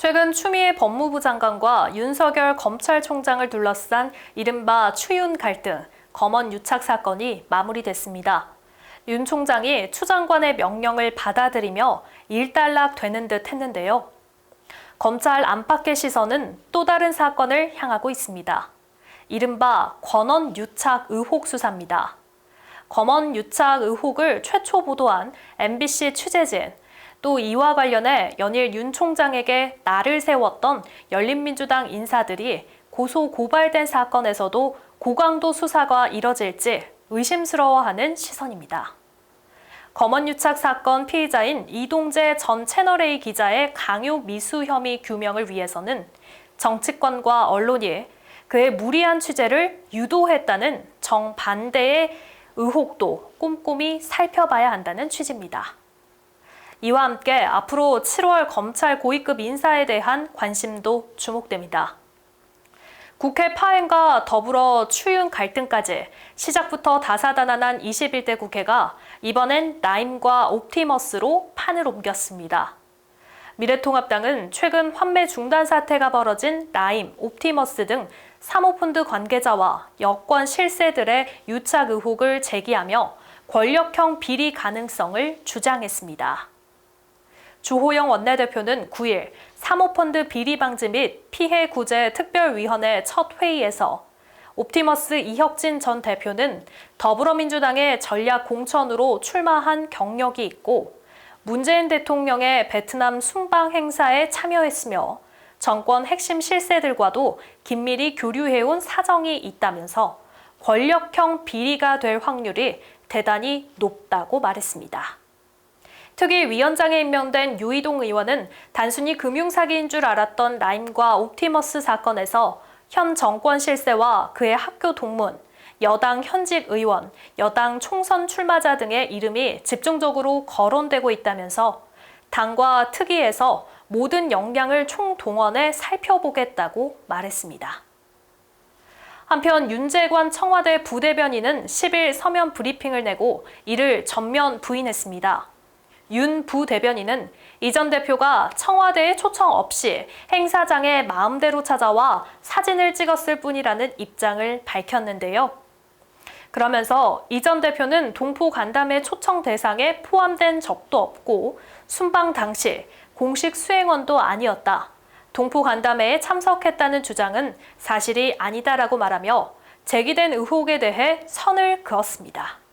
최근 추미애 법무부 장관과 윤석열 검찰총장을 둘러싼 이른바 추윤 갈등, 검언 유착 사건이 마무리됐습니다. 윤 총장이 추 장관의 명령을 받아들이며 일단락 되는 듯 했는데요. 검찰 안팎의 시선은 또 다른 사건을 향하고 있습니다. 이른바 권언 유착 의혹 수사입니다. 검언 유착 의혹을 최초 보도한 MBC 취재진, 또 이와 관련해 연일 윤 총장에게 날을 세웠던 열린민주당 인사들이 고소 고발된 사건에서도 고강도 수사가 이뤄질지 의심스러워하는 시선입니다. 검언유착 사건 피의자인 이동재 전 채널A 기자의 강요 미수 혐의 규명을 위해서는 정치권과 언론이 그의 무리한 취재를 유도했다는 정반대의 의혹도 꼼꼼히 살펴봐야 한다는 취지입니다. 이와 함께 앞으로 7월 검찰 고위급 인사에 대한 관심도 주목됩니다. 국회 파행과 더불어 추윤 갈등까지 시작부터 다사다난한 21대 국회가 이번엔 라임과 옵티머스로 판을 옮겼습니다. 미래통합당은 최근 환매 중단 사태가 벌어진 라임, 옵티머스 등 사모펀드 관계자와 여권 실세들의 유착 의혹을 제기하며 권력형 비리 가능성을 주장했습니다. 주호영 원내대표는 9일 사모펀드 비리 방지 및 피해 구제 특별위원회 첫 회의에서 옵티머스 이혁진 전 대표는 더불어민주당의 전략 공천으로 출마한 경력이 있고 문재인 대통령의 베트남 순방 행사에 참여했으며 정권 핵심 실세들과도 긴밀히 교류해온 사정이 있다면서 권력형 비리가 될 확률이 대단히 높다고 말했습니다. 특위위원장에 임명된 유이동 의원은 단순히 금융사기인 줄 알았던 라임과 옵티머스 사건에서 현 정권 실세와 그의 학교 동문, 여당 현직 의원, 여당 총선 출마자 등의 이름이 집중적으로 거론되고 있다면서 당과 특위에서 모든 역량을 총동원해 살펴보겠다고 말했습니다. 한편 윤재관 청와대 부대변인은 10일 서면 브리핑을 내고 이를 전면 부인했습니다. 윤 부대변인은 이 전 대표가 청와대에 초청 없이 행사장에 마음대로 찾아와 사진을 찍었을 뿐이라는 입장을 밝혔는데요. 그러면서 이 전 대표는 동포 간담회 초청 대상에 포함된 적도 없고 순방 당시 공식 수행원도 아니었다. 동포 간담회에 참석했다는 주장은 사실이 아니다라고 말하며 제기된 의혹에 대해 선을 그었습니다.